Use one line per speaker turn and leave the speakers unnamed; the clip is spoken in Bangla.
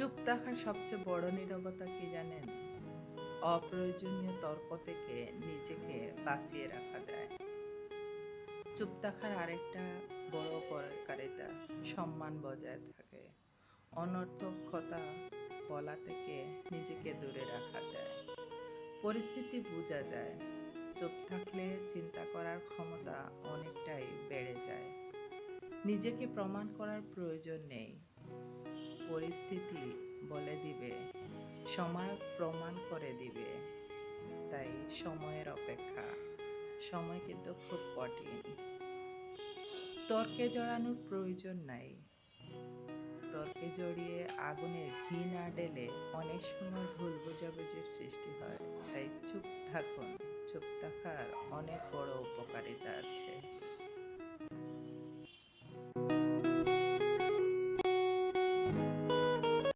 চুপ থাকার সবচেয়ে বড় নীরবতা কি জানেন? অপ্রয়োজনীয় তর্ক থেকে নিজেকে বাঁচিয়ে রাখা যায়। চুপ থাকার আরেকটা বড় উপকারিতা সম্মান বজায় থাকে। অনর্থক কথা বলা থেকে নিজেকে দূরে রাখা যায়। পরিস্থিতি বোঝা যায়। চুপ থাকলে চিন্তা করার ক্ষমতা অনেকটাই বেড়ে যায়। নিজেকে প্রমাণ করার প্রয়োজন নেই। পরিস্থিতি বলে দিবে, সময় প্রমাণ করে দিবে। তাই সময়ের অপেক্ষা, সময় কিন্তু খুব কঠিন। তর্কে জড়ানোর প্রয়োজন নাই। তর্কে জড়িয়ে আগুনে ঘি না ঢেলে অনেক সময় ভুল বোঝাবুঝির সৃষ্টি হয়। তাই চুপ থাকুন। চুপ থাকার অনেক বড় উপকারিতা আছে।